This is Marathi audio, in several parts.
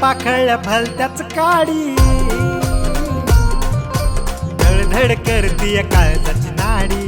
पाखळल्या भलत्याच काडी. धडधड करतीय काळजाची नाडी.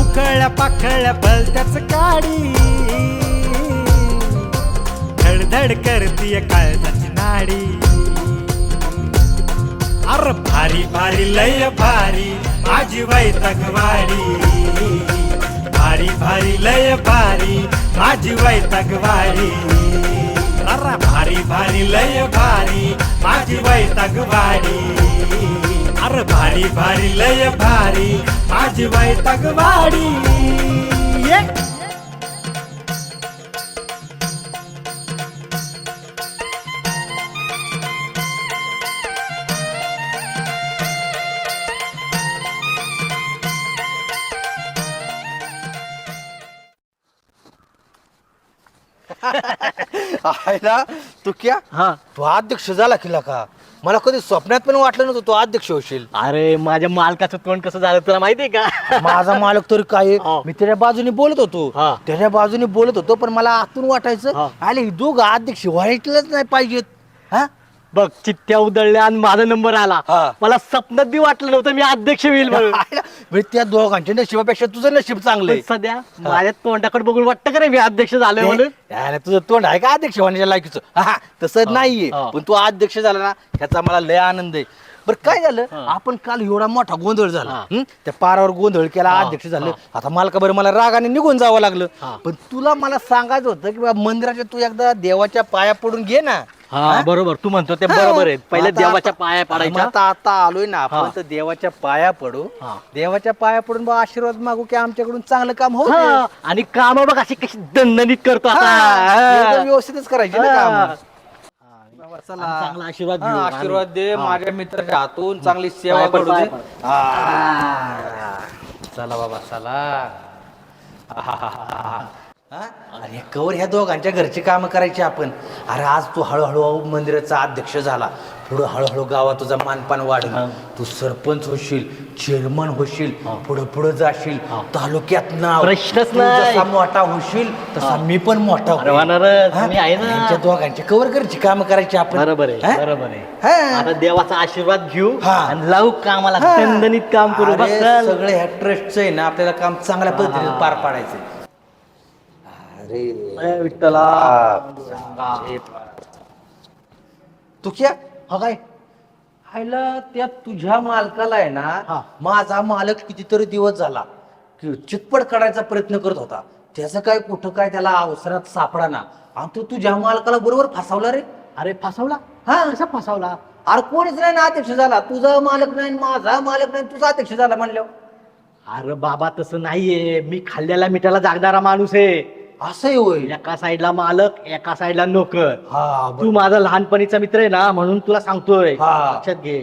उकळल्या पाखळल्या भलत्याच काडी. धडधड करतीय काळजाची नाडी. अर भारी भारी लय भारी माझी वैतकवाडी भारी भारी लय भारी माझी वैतकवाडी अरा भारी भारी लय भारी माझी वैतकवाडी अर भारी भारी लय भारी माझी वैतकवाडी ये आयला तू क्या हा तू अध्यक्ष झाला किला का मला कधी स्वप्नात पण वाटलं नव्हतं तू अध्यक्ष होशील अरे माझ्या मालकाचं तोंड कसं झालं तुला माहितीये का माझा मालक तरी काय आहे? हा. मी त्याच्या बाजूने बोलत होतो हा. त्याच्या बाजूने बोलत होतो पण मला आतून वाटायचं हा. आले ही दोघं अध्यक्ष व्हायलाच नाही पाहिजेत हा बघ चिठ्ठ्या उधळल्या आणि माझा नंबर आला हा. मला स्वप्नात बी वाटलं नव्हतं मी अध्यक्ष होईल म्हणून म्हणजे त्या दोघांच्या नशिबापेक्षा तुझं नशीब चांगलं पण सध्या माझ्या तोंडाकडे बघून वाटतं का रे मी अध्यक्ष झालोय म्हणून? आहे तुझं तोंड आहे का अध्यक्ष होण्याच्या लायकीचं? हा तसं नाहीये. पण तू अध्यक्ष झाला ना ह्याचा मला लय आनंद आहे. बरं काय झालं? आपण काल एवढा मोठा गोंधळ झाला. हा. त्या पारावर गोंधळ केला. अध्यक्ष झालं. आता मला का बरं मला रागाने निघून जावं लागलं. पण तुला मला सांगायचं होतं की बा मंदिराच्या तू एकदा देवाच्या पाया पडून घे ना. हा बरोबर. तू म्हणतो ते बरोबर आहे. पहिले आता- देवाच्या पाया मग पाडायच्या आता आता आलोय ना आपण. तर देवाच्या पाया पडू. देवाच्या पाया पडून बा आशीर्वाद मागू की आमच्याकडून चांगलं काम हो. हा, आणि काम बघ अशी कशी दणदणीत करतो आता. व्यवस्थितच करायची ना हा. चांगला आशीर्वाद हा, आशीर्वाद दे. माझ्या मित्राच्या हातून. चांगली सेवा पाया पड, करू दे. पाया पड. चला बाबा चला. हा? अरे कवर ह्या दोघांच्या घरची कामं करायची आपण. अरे आज तू हळूहळू मंदिराचा अध्यक्ष झाला. पुढं हळूहळू गावात तुझा मानपान वाढेल. तू सरपंच होशील चेअरमन होशील पुढं पुढं जाशील तालुक्यात नाव प्रश्नच तू नाही. जसा मोठा होशील तसा मी पण मोठा अरे होईन. होणारच, हा? मी आहे ना. यांच्या दोघांची कवर घरची कामं करायची आपण बरोबर आहे हा? बरोबर आहे हा. आता देवाचा आशीर्वाद घेऊ हा. आणि लावू कामाला हा. दणदणीत काम करू चल. सगळे ह्या ट्रस्टचं आहे ना आपल्याला काम चांगल्या पद्धतीने पार पाडायचंय अरे विठ्ठला तू क्या हा काय? हायला त्या तुझ्या मालकाला आहे ना. माझा मालक कितीतरी दिवस झाला की चितपट काढायचा प्रयत्न करत होता. त्याचं काय कुठं काय त्याला अवसरात सापडा ना आणि तू तुझ्या मालकाला बरोबर फसवला रे. अरे फसवला? हा. कसा फसवला? अरे कोणीच नाही ना अध्यक्ष झाला. तुझा मालक नाही माझा मालक नाही तुझा अध्यक्ष झाला म्हणल्यावर. अरे बाबा तसं नाहीये. मी खाल्ल्याला मिठाला जागणारा माणूस आहे. असंही होईल. एका साईडला मालक एका साईडला नोकर. हा तू माझा लहानपणीचा मित्र आहे ना म्हणून तुला सांगतोय. हा. लक्षात घे.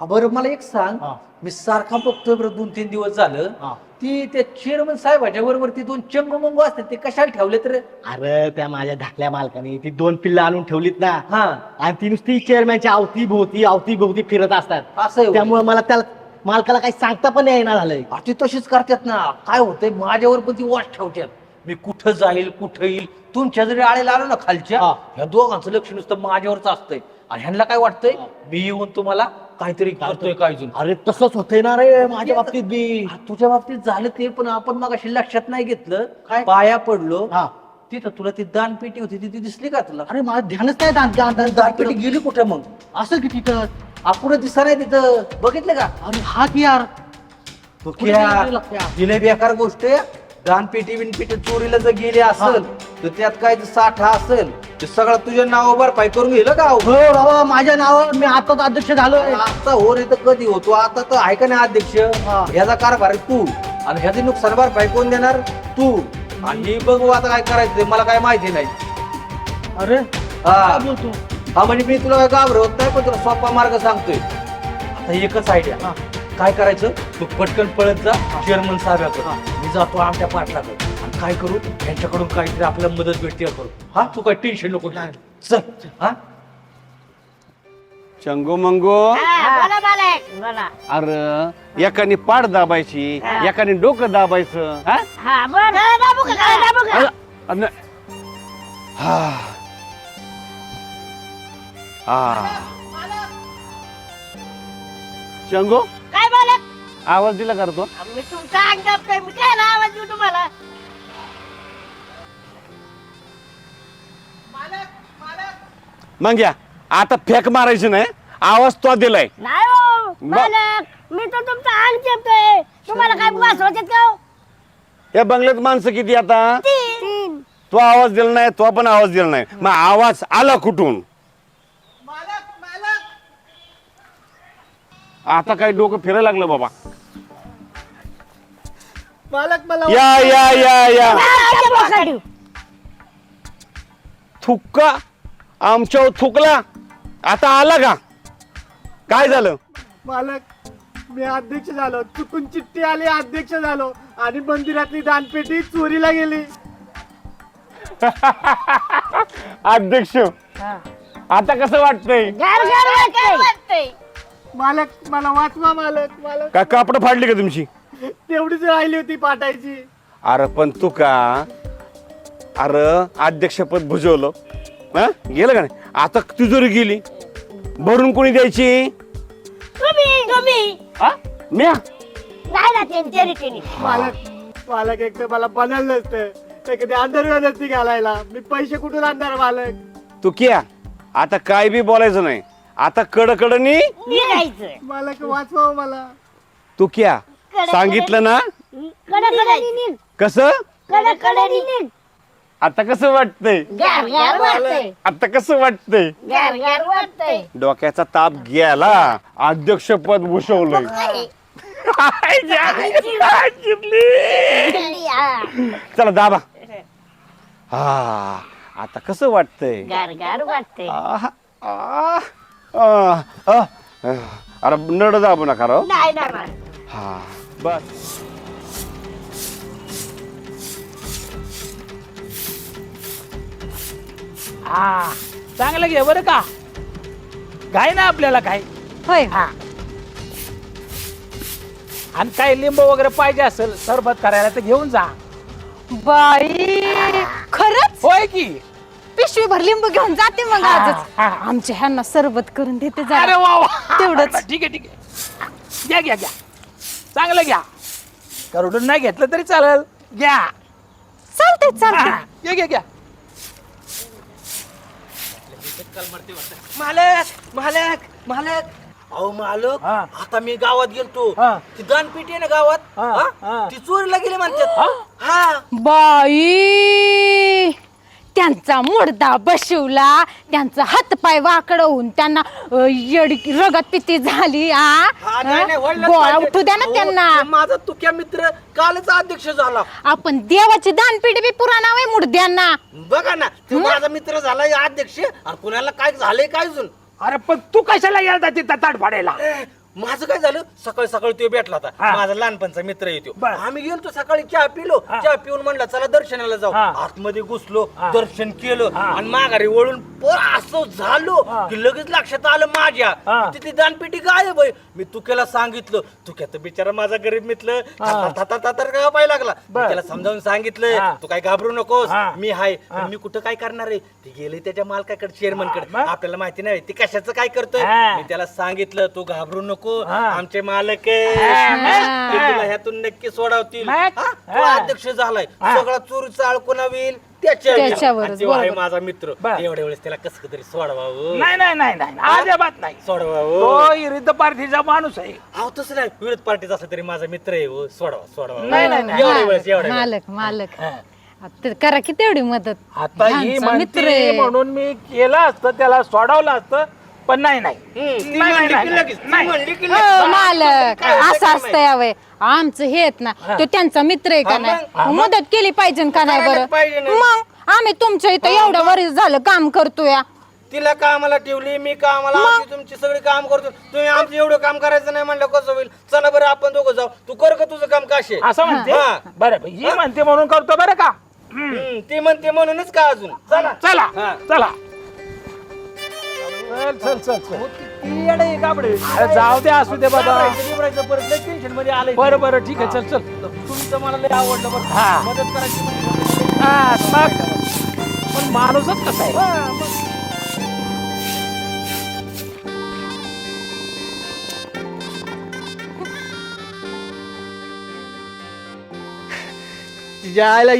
हा बरं मला एक सांग. हा. मी सारखा बघतोय बरं दोन तीन दिवस झालं. हा. ती त्या चेअरमन साहेबाच्या बरोबर ती दोन चंगमंग असतात ते कशाला ठेवले तर अरे त्या माझ्या धाकल्या मालकाने ती दोन पिल्लं आणून ठेवलीत ना. हा. आणि ती नुसती चेअरमॅनच्या अवती भोवती अवती भोवती फिरत असतात. असं. त्यामुळे मला त्याला मालकाला काही सांगता पण येणार झालंय. ती तशीच करतात ना. काय होतंय माझ्यावर पण ती वाट ठेवतात. मी कुठं जाईल कुठं येईल? तुमच्या जरी आळेला आलो ना खालच्या हा. ह्या दोघांचं लक्ष नुसतं माझ्यावरच असतंय. आणि ह्यांना काय वाटतंय? मी येऊन तुम्हाला काहीतरी करतोय काय अजून? अरे तसंच होतंय ना रे माझ्या बाबतीत बी. तुझ्या बाबतीत झालं ते पण आपण मग लक्षात नाही घेतलं. काय? पाया पडलो. हा. तिथं तुला ती दानपेटी होती ती ती दिसली का तुला? अरे मला ध्यानच नाही दान- दान- दान- दानपेटी गेली कुठं मग? असं की तिथं आपण दिसा नाही तिथं. बघितलं का? अरे हा की यार कुठे? गेली बेकार गोष्ट आहे. दानपेटी बिनपेटी चोरीला जर गेली असेल तर त्यात काय ते साठा असेल ते सगळं तुझ्या नावावर पाय करून गेलं का हो बाबा माझ्या नावावर मी आताच अध्यक्ष झालोय. आता हो रे तर कधी होतो? आता तर आहे का नाही अध्यक्ष? हा. ह्याचा कारभार आहे तू. आणि ह्याचे नुकसान भरपाई कोण देणार? तू. आणि ही बघू आता काय करायचं ते मला काय माहिती नाही. अरे हा. काय बोलतो? हा म्हणजे मी तुला काय घाबरवत नाही पण तुला सोपा मार्ग सांगतोय. आता एकच आयडिया हा. काय करायचं? तू पटकन पळत जा चेअरमन साहेबाकडे. मी जातो आमच्या पाटलाकडे आणि काय करू? यांच्याकडून काहीतरी आपल्याला मदत भेटते करू हा? तू काय टेन्शन नको. चल. हा? चंगो मंगो. हा, बोला मालक बोला. अरे एकाने पाड दाबायची एकाने डोकं दाबायचं हा? हा बोल. दाबू का काय दाबू का? अरे, अन- हा. हा. शंगो काय मालक आवाज दिला करतो मी तुमचा अंगाप काय मी काय आवाज देऊ तुम्हाला? मग या. आता फेक मारायची नाही. आवाज तो दिलाय. नाही हो मालक मी तर तुमचा अंग चेपतोय. तुम्हाला काय वाचवत का हो? या बंगल्यात माणसं किती आता? तीन. तो आवाज दिला नाही तो पण आवाज दिला नाही. मग आवाज आला कुठून? आता काही डोकं फिरायला लागलं बाबा. मालक मला या या या या. थुक्का? आमच्यावर थुकला? आता आला का? काय झालं? मालक मी अध्यक्ष झालो. चुकून चिठ्ठी आली अध्यक्ष झालो. आणि मंदिरातली दानपेटी चोरीला गेली. अध्यक्ष. आता कसं वाटतंय? गार गार वाटतंय. मालक मला वाचवा मालक मालक. का कापड फाडली का तुमची? तेवढीच राहिली होती पाठायची अरे पण तू का? अरे अध्यक्षपद भुजवलं. हा? गेलं का नाही? आता तिजोरी गेली भरून कोणी द्यायची? तुम्ही तुम्ही. हा? म्या? नाही ना त्यांच्या रीतीने मालक मालक एक तर मला बनल नसतं एखादी अंधरवेळ नसती घालायला. मी पैसे कुठून आणणार मालक? तू क्या? आता काय बी बोलायचं नाही. आता कडकडनी निघायचं. वाचवा मला? तू क्या? सांगितलं ना? कसं? आता कसं वाटतंय? गार गार वाटतंय. आता कसं वाटतंय? गार गार वाटतंय. डोक्याचा ताप गेला. अध्यक्षपद भूषवलंय. चला दाबा. हा आता कसं वाटतंय? गार गार वाटतंय. आह, आह, अरे नड दाबू नका राव. नाही ना मला हा. बस. हा चांगलं घे बरं का. काय ना आपल्याला काय होय. हा. आणि काही लिंब वगैरे पाहिजे असेल सरबत करायला तर घेऊन जा. बाई खरंच? होय की. पिशवी भर लिंबू घेऊन जाते मग हा, आजच. हा. आमच्या ह्यांना सरबत करून देते अरे जरा वा वा. तेवढंच. ठीक आहे ठीक आहे. घ्या घ्या घ्या. चांगलं घ्या. करोडून नाही घेतलं तरी चालेल. घ्या. चालतंय हा, चालतंय घ्या घ्या घ्या. मालक मालक मालक. अहो मालक हा. आता मी गावात गेलतो. हा. ती दानपेटी आहे ना गावात? हा, हा? हा. ती चोरीला गेली म्हणतात. हा? हा. बाई. त्यांचा मुडदा बसवला त्यांचा हातपाय वाकड होऊन त्यांना अ, येडी रगत पिती झाली आ? हा, नाही, नाही, वळलंच गोळा पाहिजे. उठू द्या ना अहो, त्यांना. ते माझा तुक्या मित्र कालच अध्यक्ष झाला. आपण देवाची दानपिढी बी पुराणा आहे मुडद्यांना बघा ना ते माझा मित्र झाला अध्यक्ष. आणि कुणाला काय झालंय काय अजून? अरे पण तू कशाला गेलता तिथं ताट फाडायला माझं काय झालं सकाळी सकाळी तो भेटला होता हा. माझा लहानपणचा मित्र येतो बर. आम्ही गेलतो सकाळी चहा पिलो हा. चहा पिऊन म्हणला चला दर्शनाला जाऊ हा. आतमध्ये घुसलो हा. दर्शन केलं हा. आणि माघारी वळून असं झालो. की लगेच लक्षात आलं माझ्या. तिथली दानपेटी गायब आहे मी तुक्याला सांगितलं तुक्यात बिचारा माझा गरीब मित्र हा. थातर का पाय लागला मी. त्याला समजावून सांगितलं. तू काय घाबरू नकोस. मी हाय मी कुठं काय करणार आहे ते गेले त्याच्या मालकाकडे चेअरमनकडे? आपल्याला माहिती नाही ते कशाचं काय करतोय. मी त्याला सांगितलं तू घाबरू नको. आमचे मालक ह्यातून नक्की सोडवतील. अध्यक्ष झालाय. सगळा चोरीचा अडकुणा होईल. त्याच्यावरच, आणि तो आहे बरोबर. माझा मित्र बर. एवढ्या वेळेस त्याला कसं तरी सोडवावं नाही नाही नाही नाही अजिबात नाही सोडवावं तो विरुद्ध पार्टीचा माणूस आहे अहो तसं नाही विरोध पार्टीचा असला तरी माझा मित्र आहे हो. सोडवा सोडवा नाही, नाही, नाही. एवढ्या वेळेस एवढ्या वेळेस. मालक मालक हा. आता करा की तेवढी मदत आता ही ह्यांचा मित्र म्हणते आहे. म्हणून मी केलं असतं त्याला सोडवलं असतं पण नाही नाही. हम्म, ती नाही, म्हणली नाही, की लगेच, ती नाही. म्हणली की हो, लगेच. मालक काय असं असतं यावय आमचं हे आहेत ना तो त्यांचा मित्र आहे का हा, नाही? मग. मदत केली पाहिजे का नाही करायलाच पाहिजे बरं ना. मग आम्ही तुमच्या इथं एवढं वर्ष झालं काम करतोय. तिला कामाला ठेवली मी कामाला आमची तुमची सगळी काम करतो. तुम्ही आमचं एवढं काम करायचं नाही म्हणलं कसं होईल? चला बरं आपण दोघं जाऊ. तू कर का तुझं काम काशे. असं म्हणते? हा. बरं ही? म्हणते म्हणून करतो बरं का? हम्म, ती म्हणते म्हणूनच का अजून? चला. चला. हा. चला. चल चल चल जाऊ दे असू दे बाबा. बर आले ठीक आहे चल चल. तुमचं मला लय आवडलं बरं. हा. मदत करायची मग. पण माणूसच कसा आहे?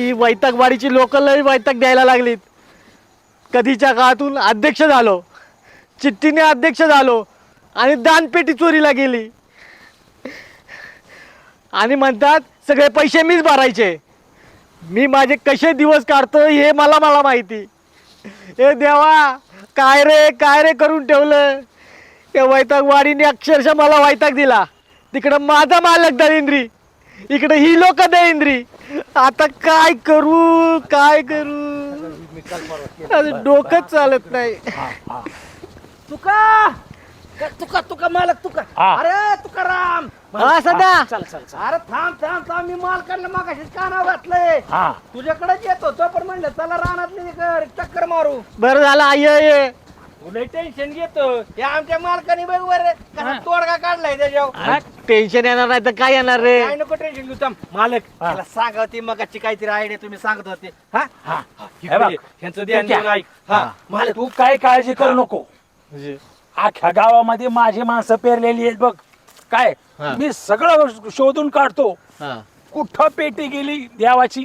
ही लोकल वैताग द्यायला लागलीत. कधीच्या काळातून अध्यक्ष झालो. चिठ्ठीने अध्यक्ष झालो आणि दानपेटी चोरीला गेली. आणि म्हणतात सगळे पैसे मीच भरायचे. मी माझे कसे दिवस काढतो हे मला मला माहिती. हे देवा काय रे काय रे करून ठेवलं? या वैतागवाडीने अक्षरशः मला वैताग दिला. तिकडं माझा मालक दळिंद्री. इकडे ही लोक दळिंद्री. आता काय करू काय करू? डोकंच चालत नाही. तुका! तुका तुका मालक तुका. अरे तुका राम हा सध्या. चल चल चल. अरे थांब थांब थांब. मी मालकांना मागाशीच कानावर घातलंय? तुझ्याकडेच येतो तो पण म्हणलं चला रानातली कर चक्कर मारू. बरं झालं आई ये तुला टेन्शन घेतो. हे आमच्या मालकाने बघ बरं कसा तोडगा काढलाय त्याच्यावर. टेन्शन येणार नाही तर काय येणार रे? काय नको टेन्शन घेऊ थांब. मालक त्याला सांगा होती मगाची काहीतरी आयडिया तुम्ही सांगत होते. हा? हा. हे बघ. ह्यांचं ध्यान देऊन ऐक. हा. मालक तू काय काळजी करू नको. अख्ख्या गावामध्ये माझी माणसं पेरलेली आहेत बघ. काय? मी सगळं शोधून काढतो. कुठं पेटी गेली देवाची?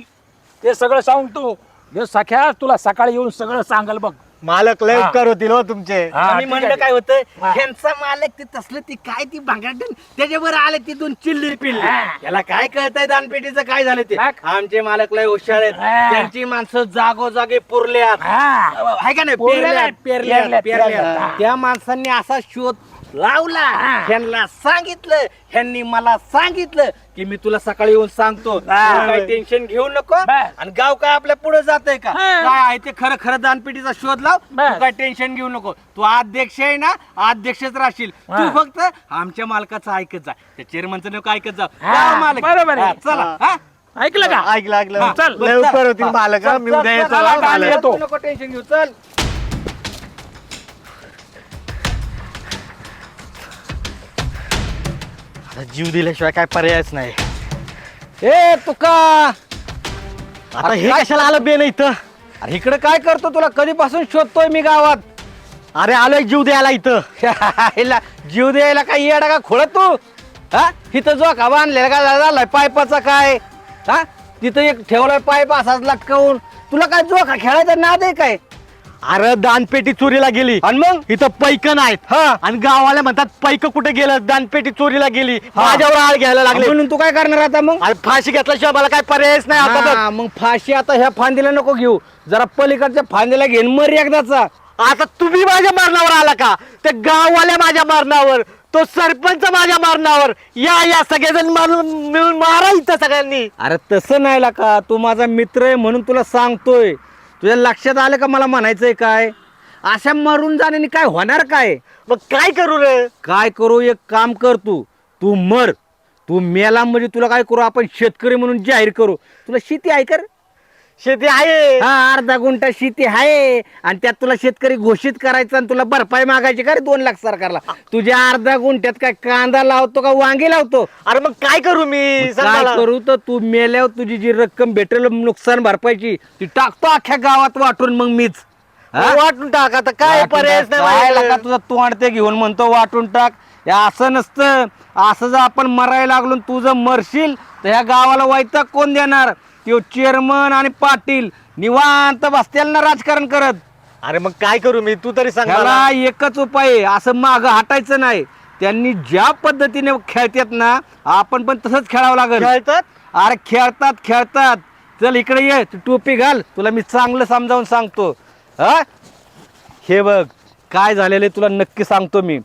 ते सगळं सांगतो. हे सख्या तुला सकाळी येऊन सगळं सांगल बघ. मालक लय. उपकार होतील हो तुमचे हा, आम्ही ठीक म्हणलं. काय होतं हा. ह्यांचा मालक ते तसलं ती काय ती भांगडण त्याच्यावर आले तिथून चिल्ली पिल्ली हा. याला काय कळतंय दानपेटीचं काय झालं ते. आमचे मालक लय हुशार आहेत हा. त्यांची माणसं जागोजागे पुरल्यात हा आहे का नाही पेरल्यात. पेरल्यात. त्या माणसांनी असा शोध लावला. ह्यांना सांगितलं. ह्यांनी मला सांगितलं की मी तुला सकाळी येऊन सांगतो. तू काय टेन्शन घेऊ नको. आणि गाव काय आपल्या पुढे जातंय का. काय आहे ते खरं खरं दानपेटीचा शोध लाव. तू काय टेन्शन घेऊ नको. तू अध्यक्ष आहे ना अध्यक्षच राहशील. तू. फक्त आमच्या मालकाचं ऐकत जा. त्या चेअरमनचं नको ऐकत जा जा मालक. बरोबर आहे. हा, चला. हा. ऐकलं का? ऐकलं ऐकलं. चल, लय चल, उपकार होतील हा. मालक. मी उद्या येतो चल, चल, नको टेन्शन घेऊ. चल. आता जीव दिल्याशिवाय काय पर्यायच नाही. ए तुका! आता हे कशाला आलं बेन इथं? अरे इकडे काय करतो तुला? कधीपासून शोधतोय मी गावात? अरे आलोय जीव द्यायला इथं. हिला जीव द्यायला काय येडा का खोळ तू? हा? इथं जो का बांधलेला का झालाय पायपाचा काय? हा? तिथं एक ठेवलाय पाईप असाच लटकवून. तुला काय जो का खेळायचा नाद आहे काय? अरे दानपेटी चोरीला गेली. आणि मग? इथं पैक नाहीत. हा. आणि गावाला म्हणतात पैक कुठे गेलं? दानपेटी चोरीला गेली. माझ्यावर आळ घ्यायला लागले. म्हणून तू काय करणार आता मग? अरे फाशी घेतल्याशिवाय मला काय पर्यायच नाही आता बघ. हा, मग फाशी आता ह्या फांदीला नको घेऊ. जरा पलीकडच्या फांदीला घेऊन मर एकदाचा. आता तुम्ही माझ्या मरणावर आला का? त्या गाववाल्या माझ्या मरणावर तो सरपंच माझ्या मरणावर या या सगळेजण मारून मिळून मारा इथं सगळ्यांनी. अरे तसं नाही का तू माझा मित्र आहे म्हणून तुला सांगतोय. तुझ्या लक्षात आलं का मला म्हणायचंय काय? अशा मरून जाण्याने काय होणार काय? मग काय करू रे? काय करू? एक काम कर तू. तू मर. तू मेला म्हणजे तुला काय करू? आपण शेतकरी म्हणून जाहीर करू. तुला शेती आहे कर शेती आहे. हा अर्धा गुंठा शेती आहे. आणि त्यात तुला शेतकरी घोषित करायचं आणि तुला भरपाई मागायची का रे दोन लाख सरकारला? तुझ्या अर्धा गुंठ्यात काय कांदा लावतो का वांगे लावतो? अरे मग काय करू मी? सांग काय मला. करू तर तू मेल्यावर तुझी जी रक्कम भेटेल नुकसान भरपाईची ती टाकतो अख्ख्या गावात वाटून मग मीच. हा? वाटून टाक आता. काय वाटून पर्यायच टाक. नाही माझ्याकडे. तुझा तोंड ते घेऊन म्हणतो वाटून टाक. हे असं नसतं. असं जर आपण मरायला लागलो आणि तू जर मरशील तर ह्या गावाला वैताग कोण देणार? तो चेअरमन आणि पाटील निवांत बसतील ना राजकारण करत. अरे मग काय करू मी? तू तरी सांग मला. एकच उपाय आहे असं माग हटायचं नाही. त्यांनी ज्या पद्धतीने खेळतात ना आपण पण तसंच खेळावं लागेल. खेळतात? अरे खेळतात खेळतात. चल इकडे ये तू टोपी घाल. तुला मी चांगलं समजावून सांगतो. हा? हे बघ काय झालेलं आहे तुला नक्की सांगतो मी.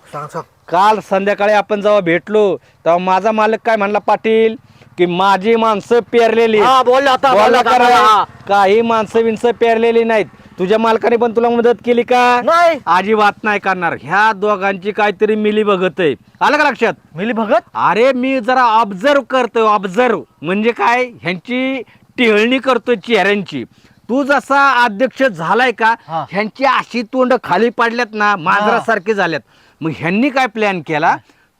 काल संध्याकाळी आपण जेव्हा भेटलो तेव्हा माझा मालक काय म्हणला पाटील की माझी माणसं पेरलेली हा बोल आता बोल बोला आता, करा. हा. काही माणसं विणसं पेरलेली नाहीत. तुझ्या मालकाने पण तुला मदत केली का? नाही. अजिबात नाही करणार. ह्या दोघांची काहीतरी मिली बघत आहे. आलं का लक्षात? मिली भगत? अरे मी जरा ऑब्झर्व करतोय ऑब्झर्व म्हणजे काय? ह्यांची टिळणी करतोय चेहऱ्यांची. तू जसा अध्यक्ष झालाय का हा. ह्यांची अशी तोंड खाली पडल्यात ना मांजरासारखे झाल्यात. मग ह्यांनी काय प्लॅन केला?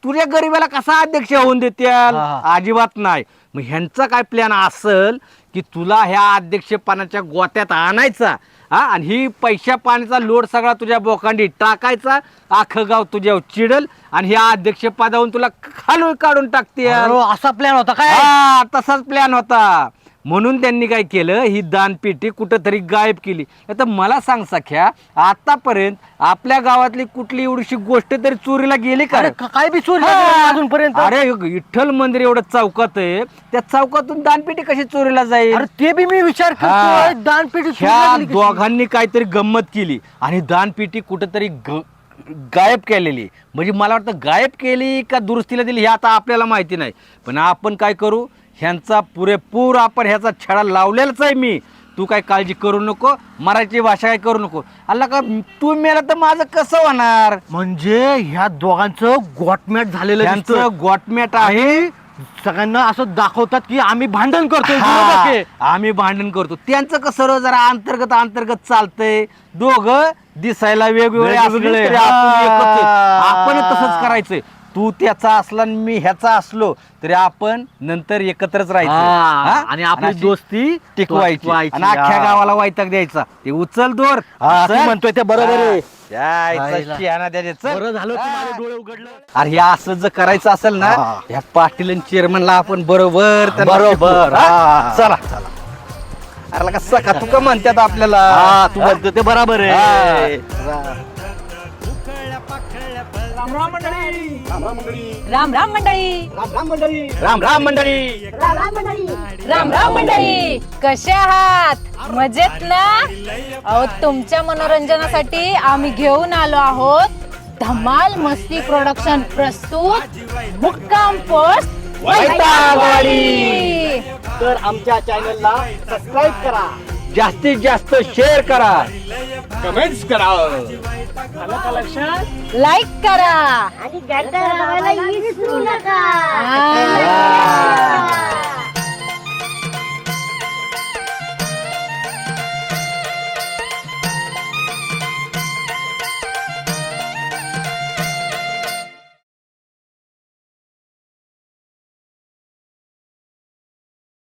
तुझ्या गरीबाला कसा अध्यक्ष होऊन देत्याल? हा. अजिबात नाही. मग ह्यांचा काय प्लॅन असल की तुला ह्या अध्यक्षपणाच्या गोत्यात आणायचा हा? आणि ही पैशा पाण्याचा लोड सगळा तुझ्या बोकांडी टाकायचा अख्खं गाव तुझ्यावर चिडल आणि ह्या अध्यक्षपदावरून तुला खालून काढून टाकते अरे, असा प्लॅन होता काय? हा तसाच प्लॅन होता. म्हणून त्यांनी काय केलं? ही दानपेटी कुठंतरी गायब केली. आता मला सांग सख्या आतापर्यंत आपल्या गावातली कुठली एवढीशी गोष्ट तरी चोरीला गेली का? अरे रे? क- काय बी चोरी हा. लागली अजूनपर्यंत? अरे विठ्ठल मंदिर एवढं चौकात आहे. त्या चौकातून दानपेटी कशी चोरीला जाईल? अरे ते बी मी विचार हा. दानपेटी चोरी ह्या लागली कशी? दोघांनी काहीतरी गंमत केली आणि दानपेटी कुठंतरी ग- गायब केलेली. म्हणजे मला वाटतं गायब केली का दुरुस्तीला दिली हे आता आपल्याला माहिती नाही. पण आपण काय करू? ह्यांचा पुरेपूर आपण ह्याचा छडा लावलेलाच आहे मी. तू काय काळजी करू नको मराठी भाषा काय करू नको. अल्ला का तू मेला तर माझं कसं होणार? म्हणजे ह्या दोघांचं गोटमॅट झालेलं दिसतं. त्यांचं गोटमॅट आहे. सगळ्यांना असं दाखवतात की आम्ही भांडण करतोय हा, विरोधक आहे. आम्ही भांडण करतो. त्यांचं कसं रो जरा अंतर्गत अंतर्गत चालतंय. दोघं दिसायला वेगवेगळे असले वेगवेगळे, तरी आपण एकच आहे. आपण तसंच करायचंय. तू त्याचा असला आणि मी ह्याचा असलो तरी आपण नंतर एकत्रच राहायचं हा, हा? आणि आपली अशी दोस्ती टिकवायची आणि अख्ख्या. गावाला वायताक द्यायचा ते उचल दोर हा, तू. म्हणतोय ते बरोबर आहे. हा, जायचं आईला. शहाणा त्याचे, चल. बरं झालं तू. माझे डोळे उघडलं अरे हे असं जर करायचं असेल ना हा. ह्या पाटील आणि चेअरमनला आपण बरोबर त्यांना बरोबर, शिकवू, हा? हा. चला चला अरे लका सका तू का म्हणतात आपल्याला हा तू म्हणतो ते बरोबर आहे पाकळल्या राम राम मंडळी. राम राम मंडळी. राम राम मंडळी. कसे आहात? मजेत ना? अहो तुमच्या मनोरंजनासाठी आम्ही घेऊन आलो आहोत धमाल मस्ती प्रोडक्शन प्रस्तुत मुक्काम पोस्ट वैतागवाडी. तर आमच्या चॅनलला सबस्क्राईब करा. जास्तीत जास्त शेअर करा. लाईक करा. आणि घंटा लावायला विसरू नका.